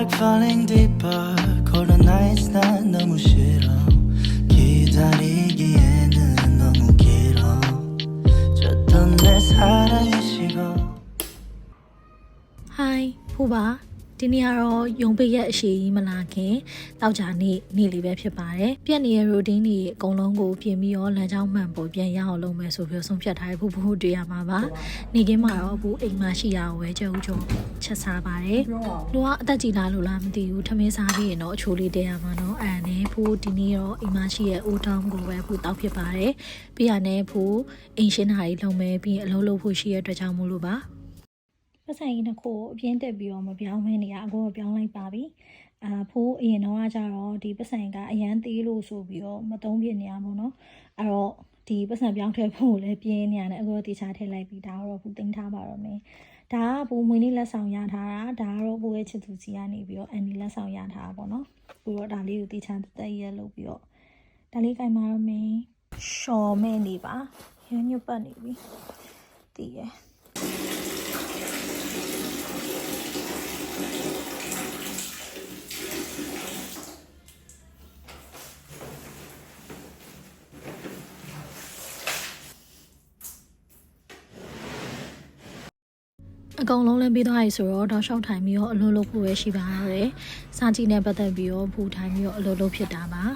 like falling deeper cold nights 난 너무 싫어 기다리기에는 너무 길어 줬던 내 사랑의 시간 Hi ဖူပါ ဒီနေ့ကတော့ယုံပိတ်ရက်အရှိကြီးမလာခင်တောက်ကြနေ့နေ့လေးပဲဖြစ်ပါတယ်ပြက်နေတဲ့ routine တွေအကုန်လုံးကိုပြင်ပြီးတော့လမ်းကြောင်းမှန်ပေါ်ပြန်ရအောင်လုပ်မယ်ဆိုပြီးဆုံးဖြတ်ထားတဲ့ဖူဖူတွေ့ရမှာပါနေကင်းမှာတော့ဘူးအိမ်မှာရှိရအောင်ပဲကြုံကြုံချက်စားပါတယ်လူကအသက်ကြီးလာလို့လားမသိဘူးထမင်းစားပြီးရင်တော့အချိုးလေးတဲရမှာနော်အဲ့ဒါနဲ့ဖူဒီနေ့တော့အိမ်မှာရှိရဲ့အိုးတောင်းကိုပဲဖူတောက်ဖြစ်ပါတယ်ပြီးရနဲ့ဖူအိမ်ရှင်းတာတွေလုပ်မယ်ပြီးရင်အလုပ်လုပ်ဖို့ရှိရတဲ့အတွက်ကြောင့်မို့လို့ပါ ပတ်ဆိုင်ကြီးတစ်ခုကိုအပြင်းတက်ပြီးတော့မပြောင်းမနေရအကိုကပြောင်းလိုက်ပါပြီအာဖိုးအရင်တော့ကကြတော့ဒီပတ်ဆိုင်ကအရန်သေးလို့ဆိုပြီးတော့မသုံးပြနေရပါတော့အဲ့တော့ဒီပတ်ဆိုင်ပြောင်းထည့်ဖို့လည်းပြင်းနေရတယ်အကိုကတေချာထည့်လိုက်ပြီးဒါတော့ဘူးတင်ထားပါတော့မယ်ဒါကဘူမွေးနေ့လက်ဆောင်ရထားတာဒါကတော့ဘူရဲ့ချစ်သူကြီးကနေပြီးတော့အန်ဒီလက်ဆောင်ရထားတာပေါ့နော်ပြီးတော့ဒါလေးကိုတေချာတက်ရက်လုပ်ပြီးတော့ဒါလေးကင်ပါတော့မယ်ရှော်မဲ့နေပါရညွတ်ပတ်နေပြီတည်ရဲ့ ကုန်လုံးလည်းပြီးသွားပြီဆိုတော့တောက်လျှောက်ထိုင်ပြီးတော့အလုပ်လုပ်ဖို့ပဲရှိပါတော့တယ်။စာကြည့်နဲ့ပတ်သက်ပြီးတော့ဖူထိုင်ပြီးတော့အလုပ်လုပ်ဖြစ်တာပါ။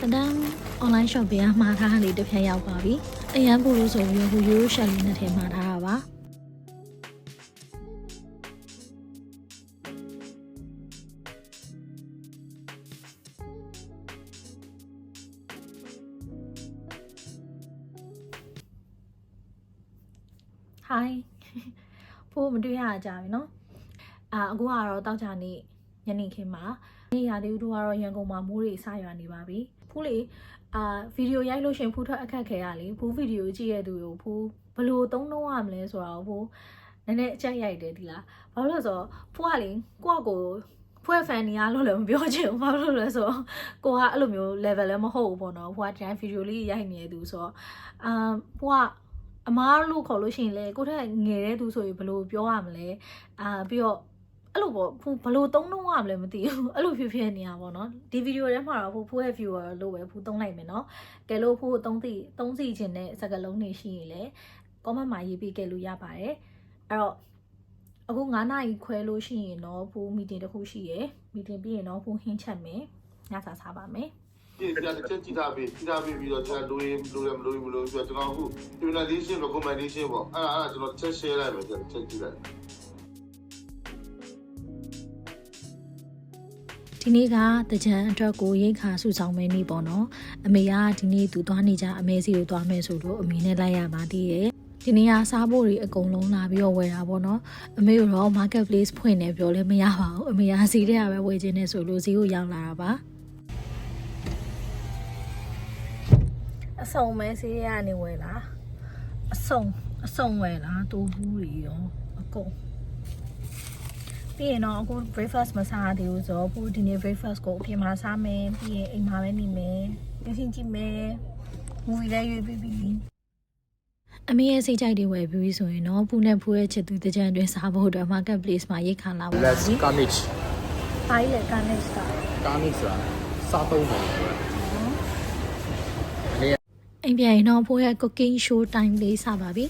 တဒန်း online shop ပေးမှာထားတာလေးတစ်ဖြတ်ရောက်ပါပြီ။အရန်ပူလို့ဆိုပြီးတော့ဟိုရိုးရှက်လေးနဲ့ထည့်မှာထားတာပါ။ ဟိုင်းဖိုးမတွေ့ရကြပြီနော်အာအခုကတော့တောက်ကြနေ့ညနေခင်းမှာနေ့ရာသေးဦးတို့ကတော့ရန်ကုန်မှာမိုးတွေစရွာနေပါပြီဖူးလေအာဗီဒီယိုရိုက်လို့ရှရင်ဖူးထွက်အခက်ခဲရလေဖူးဗီဒီယိုကြည့်ရတဲ့သူကိုဖူးဘယ်လို့သုံးတော့ရမလဲဆိုတော့ဖူးနည်းနည်းအချက်ရိုက်တယ်ဒီလားဘာလို့လဲဆိုတော့ဖူးကလေကိုယ့်ကိုဖွဲ့ဖန်နေရလို့လည်းမပြောချင်ဘူးဘာလို့လဲဆိုတော့ကိုကအဲ့လိုမျိုး level လည်းမဟုတ်ဘူးပေါ့နော်ဖူးကဒီတိုင်းဗီဒီယိုလေးရိုက်နေတဲ့သူဆိုတော့အာဖူးက အမားလို့ခေါ်လို့ရှိရင်လေကိုထက်ငယ်တဲ့သူဆိုရင်ဘယ်လိုပြောရမလဲအာပြီးတော့အဲ့လိုပေါ့ဖူဘယ်လိုသုံးနှုံးရမလဲမသိဘူးအဲ့လိုဖြစ်ဖြစ်နေရပါတော့ဒီဗီဒီယိုထဲမှာတော့ဖူဖူရဲ့ viewer လို့ပဲဖူသုံးလိုက်မယ်နော်ကဲလို့ဖူသုံးသိသုံးစီခြင်းတဲ့စကားလုံးတွေရှိရင်လေ comment မှာရေးပေးခဲ့လို့ရပါတယ်အဲ့တော့အခု9နာရီခွဲလို့ရှိရင်တော့ဖူ meeting တစ်ခုရှိရယ် meeting ပြီးရင်တော့ဖူဟင်းချက်မယ်ညစာစားပါမယ် ဒီပြတဲ့ချက်ကြည့်တာပြီးကြည့်တာပြီးပြီးတော့ကျွန်တော်လိုရင်လိုရမလိုရင်မလိုပြီးတော့ကျွန်တော်အခု implementation recommendation ပေါ့အဲ့ဒါအဲ့ဒါကျွန်တော်ချက် share လိုက်မယ်ချက်ချက်ကြည့်လိုက်ဒီနေ့ကတကြံအတွက်ကိုရိတ်ခါစုဆောင်မဲနေပေါ့နော်အမေကဒီနေ့သူသွားနေကြအမေစီကိုသွားမယ်ဆိုတော့အမေနဲ့လိုက်ရပါသေးတယ်ဒီနေ့ကစားဖို့တွေအကုန်လုံးလာပြီးတော့ဝယ်တာပေါ့နော်အမေကတော့ marketplace ဖွင့်နေပြောလဲမရပါဘူးအမေကဈေးထဲကပဲဝယ်ခြင်းနဲ့ဆိုလို့ဈေးကိုရောက်လာတာပါ အစုံမဲဈေးထဲကနေဝယ်လာအစုံအစုံဝယ်လာတိုးဘူးတွေရောအကုန်ပြီးရင်တော့အခု breakfast မစားသေးဘူးဆိုတော့အခုဒီနေ့ breakfast ကိုအပြင်မှာစားမယ်ပြီးရင်အိမ်မှာပဲနေမယ်ပြင်ဆင်ကြည့်မယ် movie လည်းရွေးပြီးပြီအမေရဲ့စိတ်ကြိုက်တွေဝယ်ပြီးဆိုရင်တော့ပူနဲ့ဖူရဲ့ချစ်သူတကြံတွင်စားဖို့အတွက် marketplace မှာရိတ်ခါလာပါ Let's ပြီ carnage ။ဘာလဲ carnage က carnage ဆိုတာစားသုံးတယ်ဆိုတာ အိမ်ပြန်ရင်တော့ဖိုးရဲ့ cooking show time လေးစပါပြီ။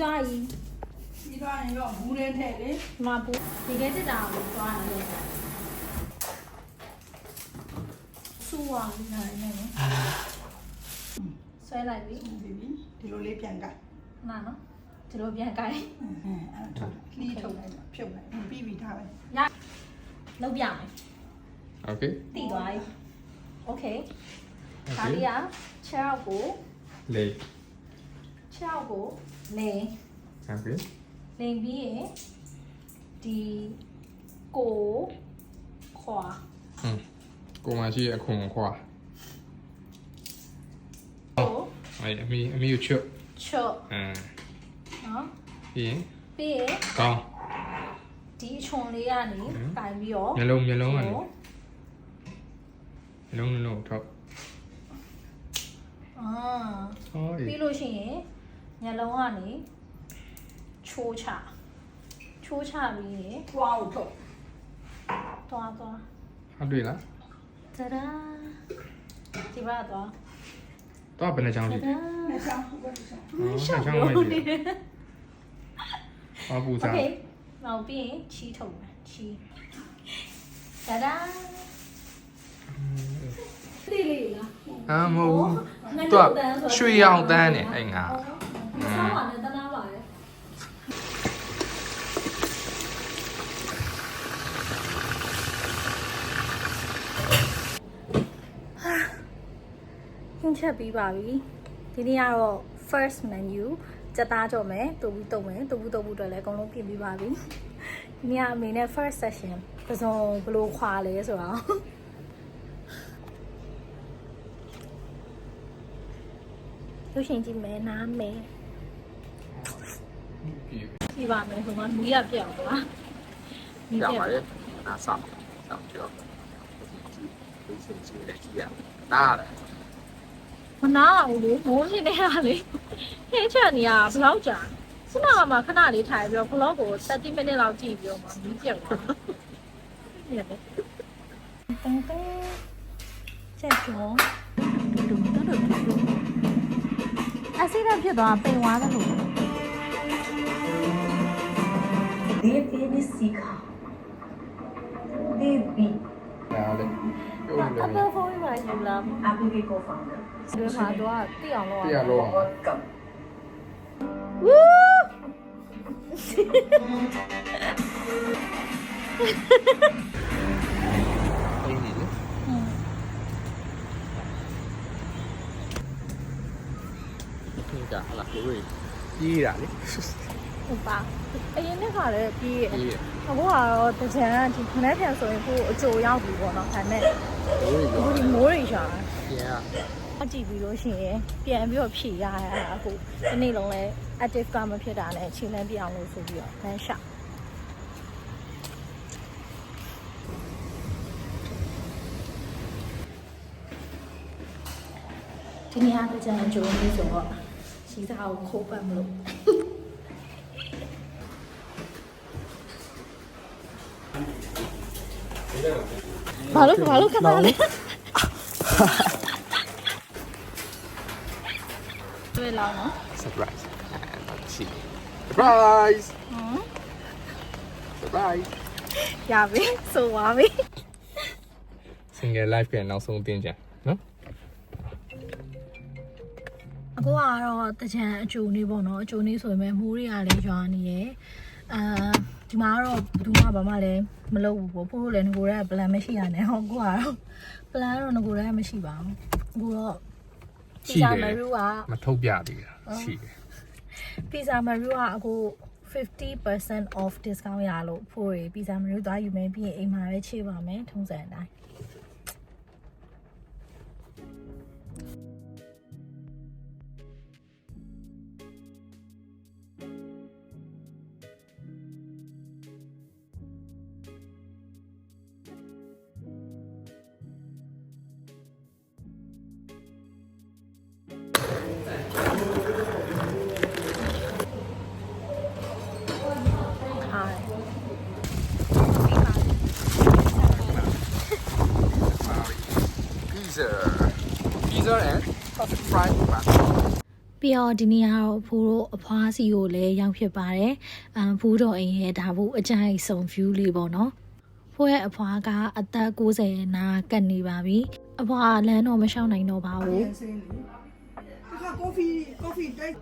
ဒါကြီးဒီတော့ရင်တော့ဘူးလေးထည့်လေမပူဒီကဲတက်တာကိုသွားရတယ်။စူဝါနေနေနော်။ဆွဲလိုက်ပြီဒီပြီဒီလိုလေးပြန်ကတ်။နာနော်။ဒီလိုပြန်ကြိုင်အဲအဲ့ဒါထုတ်ခလီးထုတ်လိုက်တော့ဖြုတ်လိုက်ပြီးပြီထားပဲ။ရ။လောက်ပြမယ် Okay ။တီသွားပြီ။ Okay ။ဒါလေးက6ရောက်ကိုလေ6ရောက်ကိုလင်း Okay လင်းပြီးရင်ဒီကိုခွာဟွန်းကိုမရှိအခွန်ခွာကိုအဲ့အမီအမီကိုချွတ်ချော့အမ်နော်ပြီးရင်ပြီးရင်ကောင်းဒဒီအချွန်လေးကနေကင်ပြီးတော့မျက်လုံးမျက်လုံးကနေမျက် လုံးလုံးလုံးထောက် အာ ဟောအေး ပြီးလို့ရှိရင်ညလုံးကနေချိုးချချိုးချပြီးရင် ထွားကိုထုတ် သွားသွား ဟာတွေ့လား တဒါဒီဘက်သွား တော့ဘယ်နှချောင်း တ ရှိ ဒါ နှစ်ချောင်းဘယ်လိုချောင်း ဟောနှချောင်းပဲရှိတယ်ဟောပူ โอ စား เคနောက်ပြီးရင်ချီထုတ်မယ်ချီတဒါ တိလေးလားအာမဟုတ်ဘူးငါသူတို့ကတန်းဆိုရွှေရောင်တန်းနေအဲ့ငါဆောင်းပါနဲ့တနာပါရဲ့ဟင်းချက်ပြီးပါပြီဒီနေ့ကတော့ first menu စက်သားကြော်မယ်တူဘူးတုံမယ်တူဘူးတုံဘူးအတွက်လည်းအကုန်လုံးပြင်ပြီးပါပြီဒီနေ့ကအမေနဲ့ first session ပစုံဘယ်လိုခွာလဲဆိုတော့ ရုပ်ရှင်ကြည့်မယ်နားမယ်ပြီကြည့်ပါမယ်ဆိုတော့မီးရပြောက်သွားမီးပြောပြောင်းက်ပါလေဒါဆောင်းဆောင်းပြောဒီစင်စီလက်ကြီးရတားတယ်မနာဘူးလေမိုးရှင်နေတာလေဟင်းချက်နေရဘယ်တော့ကြာခုနကမှခဏလေးထိုင်ပြီးတော့ vlog ကို30 minute လောက်ကြည့်ပြီးတော့မှမီးပြောက်သွားနေတယ်တန်တန်ချက်ကျော်ဒုဒုဒုဒု အစိရဖြစ်သွားပိန်သွားတယ်လို့ Devi Nisika. Devi, ဒါလေပြုံးအလို့ပဖုန်းမှာယူလာ ABB co-founder. ဒီမှာတော့တိအောင်လုပ်ရပြရအောင်တော့ Welcome. ဝူး အေးဒီလေ ဒီ ကဟလာလို့ကြီးတာလေဟုတ်ပါအရင်နှစ်ခါလည်းပြီးရဲ့ကြီးရအခုကတော့တကြံဒီခနဲ့ပြန်ဆိုရင်ကိုအကြိုရောက်ပြီပေါ့နော်ဒါနဲ့လို့အခုရောဒီမိုးတွေရှာပြန်အကြည့်ပြီးလို့ရှိရင်ပြန်ပြီးတော့ဖြည့်ရရတာအခုဒီနေ့လုံးလဲ active ကမဖြစ်တာနဲ့အချိန်လန်းပြအောင်လို့ဆိုပြီးတော့လမ်းရှာဒီနေ့အကြံအကျိုးလေးဆိုတော့ စီစားကိုခိုးပတ်မလို့ဘာလို့ဘာလို့ခဏလေးတွေ့လောက်နော် surprise ရှိ surprise ဟမ် surprise ရပြီဆိုပါပြီ single life ပြန်နောက်ဆုံးတင်ကြ နော်အခုကတော့တကြံအကျိုးနေပေါ့နော်အကျိုးနေဆိုပေမဲ့မိုးတွေကလည်းရွာနေရယ်အာဒီမှာကတော့ဘယ်သူမှဘာမှလည်းမလုပ်ဘူးပေါ့ပို့လို့လည်းငကိုယ်က plan မရှိရနဲ့ဟောအခုကတော့ plan တော့ငကိုယ်ကမရှိပါဘူးအခုတော့ရှိတယ်မရူကမထုတ်ပြသေးတာရှိတယ် pizza maru ကအခု50% off discount ရလို့ဖို့ရ pizza maru သွားယူမယ်ပြီးရင်အိမ်မှာပဲချိပါမယ်ထုံးစံအတိုင်း pizza pizza and coffee fry ပါပြီးတော့ဒီနေ့ကတော့ဖိုးတို့အဖွားစီကိုလည်းရောက်ဖြစ်ပါတယ်။အမ်ဖိုးတော်အိမ်ရဲ့ဒါဘူးအကြိုက်ဆုံး view လေးပေါ့နော်။ဖိုးရဲ့အဖွားကအသက်60နာကတ်နေပါပြီ။အဖွားကလမ်းတော့မလျှောက်နိုင်တော့ပါဘူးပြန်စင်းလေဒီကကော်ဖီကော်ဖီတိုက်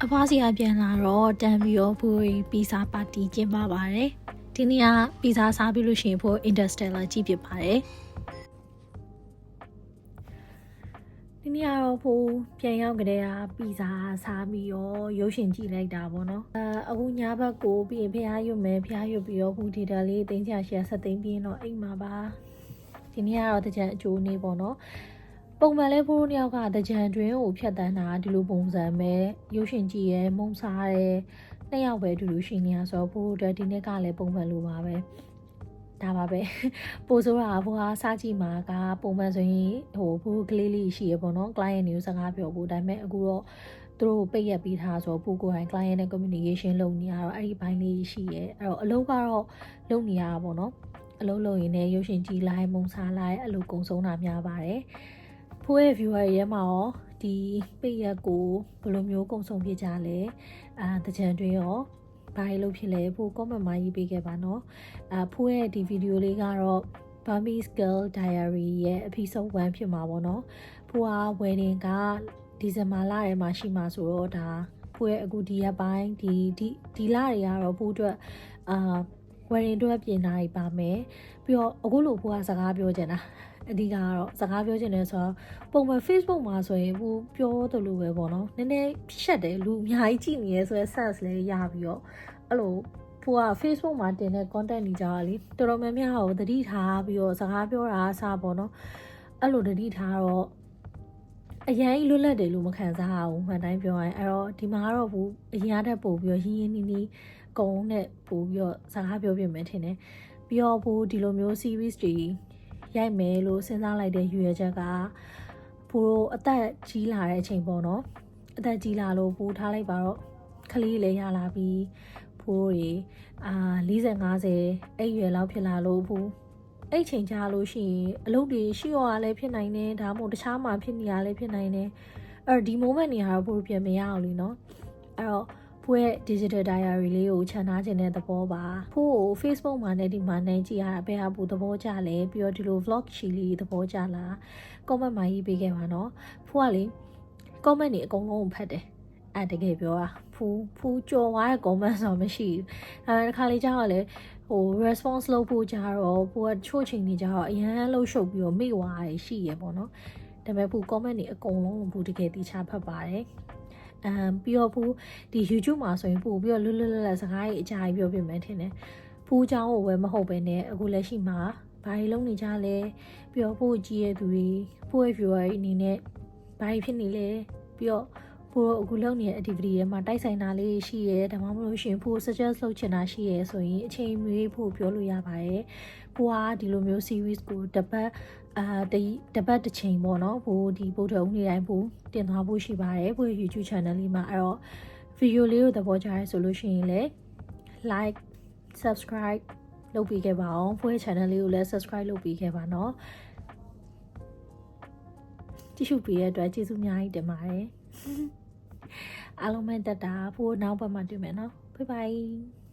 ။အဖွားစီကပြန်လာတော့တန်ပြီးတော့ဖိုးပီဇာပါတီကျင်းပပါတယ်။ ဒီနေ့ကပီဇာစားပြီးလို့ရှိရင်ဖိုး Interstellar ကြည့်ဖြစ်ပါတယ်။ဒီနေ့ကတော့ဖိုးပြန်ရောက်ကြတဲ့ကပီဇာစားပြီးတော့ရုပ်ရှင်ကြည့်လိုက်တာပေါ့နော်။အဲအခုညဘက်ကိုပြီးရင်ဖျားရွတ်မယ်ဖျားရွတ်ပြီးတော့ဖိုးဒေတာလေးတင်းချာရှယ်ဆက်သိမ်းပြီးရင်တော့အိမ်မှာပါ။ဒီနေ့ကတော့တကြံအကျိုးနေပေါ့နော်။ပုံမှန်လဲဖိုးနှစ်ယောက်ကတကြံတွင်ကိုဖြတ်တန်းတာဒီလိုပုံစံပဲရုပ်ရှင်ကြည့်ရဲမုံစားရဲ နှစ်ယောက်ပဲအတူတူရှိနေရဆိုတော့ဖိုးတို့ဒီနေ့ကလည်းပုံမှန်လိုပါပဲဒါပါပဲပိုဆိုးတာဘွားစားကြည့်မှာကပုံမှန်ဆိုရင်ဟိုဘူးကလေးလေးရှိရပေါ့နော် client မျိုးစကားပြောဖို့ဒါပေမဲ့အခုတော့သူတို့ပိတ်ရက်ပြီးထားဆိုတော့ဘူးကိုယ်တိုင် client နဲ့ communication လုပ်နေရတော့အဲ့ဒီဘိုင်းလေးရှိရဲအဲ့တော့အလုပ်ကတော့လုပ်နေရတာပေါ့နော်အလုပ်လုပ်ရင်လည်းရုပ်ရှင်ကြည့်လိုက်မုံစားလိုက်အဲ့လိုကုံဆုံးတာများပါတယ်ဖိုးရဲ့ viewer ရဲမှာရော ဒီပိတ်ရက်ကိုဘယ်လိုမျိုးကုံဆုံးပြကြလဲအာတကြံတွင်ရောဘာလို့ဖြစ်လဲဖိုး comment မှာရေးပေးခဲ့ပါနော်အဖိုးရဲ့ဒီဗီဒီယိုလေးကတော့ Burmese Girl Diary ရဲ့ episode 1ဖြစ်မှာပေါ့နော်။ဖိုးက wedding ကဒီဇင်ဘာလထဲမှာရှိမှာဆိုတော့ဒါဖိုးရဲ့အခုဒီရက်ပိုင်းဒီဒီဒီလတွေကတော့ဖိုးအတွက်အာ wedding အတွက်ပြင်တာတွေပါမယ်။ပြီးတော့အခုလိုဖိုးကစကားပြောချင်တာ အဓိကကတော့စကားပြောချင်တယ်ဆိုတော့ပုံမှန် Facebook မှာဆိုရင်ဖိုးပြောတယ်လို့ပဲပေါ့နော်။နည်းနည်းဖြတ်တယ်လူအများကြီးကြည့်နေရဲဆိုတော့ sense လေးရပြီးတော့အဲ့လိုဖိုးက Facebook မှာတင်တဲ့ content တွေကြတာလေတော်တော်များများကိုသတိထားပြီးတော့စကားပြောတာအစားပေါ့နော်အဲ့လိုသတိထားတော့အရင်လွတ်လပ်တယ်လို့မခံစားရဘူးမှန်တိုင်းပြောရင်အဲ့တော့ဒီမှာကတော့ဘူးအရင်ကတည်းပို့ပြီးတော့ရင်းရင်းနှီးနှီးကုန်းနဲ့ပို့ပြီးတော့စကားပြောပြမယ်ထင်တယ်ပြီးတော့ဘူးဒီလိုမျိုး series တွေ ရိုက်မယ်လို့စဉ်းစားလိုက်တဲ့ရွေရချက်ကဘူတို့အသက်ကြီးလာတဲ့အချိန်ပေါ့နော်အသက်ကြီးလာလို့ဘူးထားလိုက်ပါတော့ခလေးလည်းရလာပြီး ဖိုးတွေအာ40 50အဲ့ရွယ်လောက်ဖြစ်လာလို့ဘူးအဲ့ချိန်ကြာလို့ရှိရင်အလုပ်တွေရှိရောလည်းဖြစ်နိုင်တယ်ဒါမှမဟုတ်တခြားမှာဖြစ်နေရလည်းဖြစ်နိုင်တယ်အဲ့တော့ဒီ moment နေရာတော့ဘူးပြန်မရအောင်လीเนาะအဲ့တော့ ဖွဲ့ digital diary လေးကိုခြံထားခြင်းတဲ့သဘောပါဖိုးကို Facebook မှာနဲ့ဒီမှာနိုင်ကြည့်ရတာဘယ်ဟာဘူးသဘောကျလဲပြီးတော့ဒီလို vlog ချီလေးသဘောကျလား comment မှာရေးပေးခဲ့ပါနော်ဖိုးကလေ comment တွေအကုန်လုံးကိုဖတ်တယ်အဲ့တကယ်ပြောတာဖူးဖူးကြော်သွားတဲ့ comment ဆိုမရှိဘူးအဲတခါလေးကျတော့လေဟို response လုပ်ဖို့ကြတော့ပိုကချို့ချိန်နေကြတော့အရန်လှုပ်ရှုပ်ပြီးတော့မိသွားရရှိရပေါ့နော်ဒါပေမဲ့ဖူး comment တွေအကုန်လုံးဖူးတကယ်တီချာဖတ်ပါတယ် အမ်ပြီးတော့ဖူးဒီ YouTube မှာဆိုရင်ပို့ပြီးတော့လွတ်လွတ်လပ်လပ်စကားကြီးအကြိုက်ပြောပြမယ်ထင်တယ်ဖူးเจ้าကိုဝယ်မဟုတ်ပဲနဲ့အခုလက်ရှိမှာဘာတွေလုပ်နေကြလဲပြီးတော့ပို့ကြည့်ရသူတွေပို့ရဲ့ viewer တွေအနေနဲ့ဘာတွေဖြစ်နေလဲပြီးတော့ ဖိုးအခုလုပ်နေတဲ့ activity ရဲ့မှာတိုက်ဆိုင်တာလေးရှိရဲဒါမှမဟုတ်ရှင်ဖိုး suggest လုပ်ချင်တာရှိရဲဆိုရင်အချိန်မွေးဖို့ပြောလို့ရပါတယ်ဖိုးကဒီလိုမျိုး series ကိုတပတ် အာတတပတ်တစ်ချိန်ပေါ့နော်ဖိုးဒီဗုဒ္ဓဦးနေ့တိုင်းဖိုးတင်သွားဖို့ရှိပါတယ်ဖိုးရဲ့ YouTube channel လေးမှာအဲ့တော့ video လေးကိုသဘောကျရဲဆိုလို့ရှိရင်လည်း like subscribe လုပ်ပေးခဲ့ပါအောင်ဖိုးရဲ့ channel လေးကိုလည်း subscribe လုပ်ပေးခဲ့ပါနော်ကြည့်ရှုပေးတဲ့အတွက်ကျေးဇူးအများကြီးတင်ပါတယ်အားလုံးပဲတက်တာဖို့နောက်ဘက်မှာတွေ့မယ်နော် bye bye